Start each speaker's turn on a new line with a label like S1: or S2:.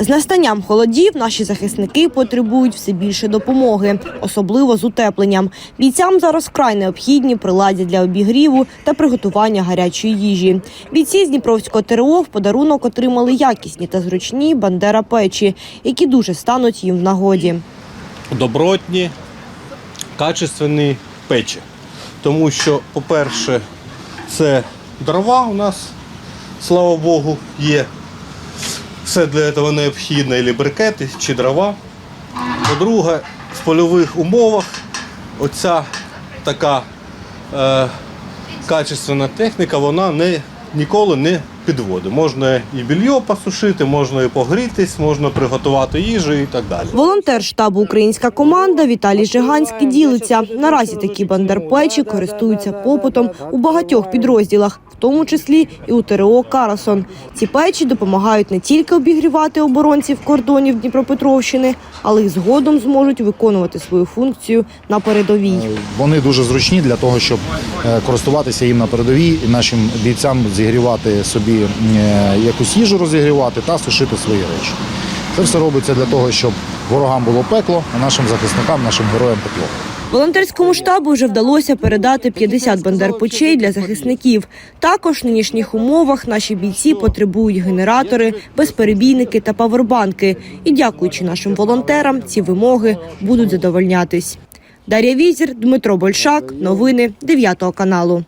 S1: З настанням холодів наші захисники потребують все більше допомоги, особливо з утепленням. Бійцям зараз вкрай необхідні приладдя для обігріву та приготування гарячої їжі. Бійці з Дніпровського ТРО в подарунок отримали якісні та зручні бандера печі, які дуже стануть їм в нагоді.
S2: добротні, качественні печі. Тому що, по-перше, це дрова у нас, слава Богу, є. Все для цього необхідне, і брикети, чи дрова. По-друге, в польових умовах оця така е, качественна техніка, вона не, ніколи не підводить. Можна і більйо посушити, можна і погрітись, можна приготувати їжу і так далі.
S1: Волонтер штабу Українська команда Віталій Жиганський ділиться. Наразі такі бандерпечі користуються попитом у багатьох підрозділах, в тому числі і у ТРО Карасон. Ці печі допомагають не тільки обігрівати оборонців кордонів Дніпропетровщини, але й згодом зможуть виконувати свою функцію на передовій.
S3: Вони дуже зручні для того, щоб е, користуватися їм на передовій і нашим бійцям зігрівати собі е, якусь їжу розігрівати та сушити свої речі. Це все робиться для того, щоб ворогам було пекло, а нашим захисникам, нашим героям тепло.
S1: Волонтерському штабу вже вдалося передати 50 бандерпочей для захисників. Також в нинішніх умовах наші бійці потребують генератори, безперебійники та павербанки. І дякуючи нашим волонтерам, ці вимоги будуть задовольнятись. Дар'я Візір, Дмитро Большак. Новини 9 каналу.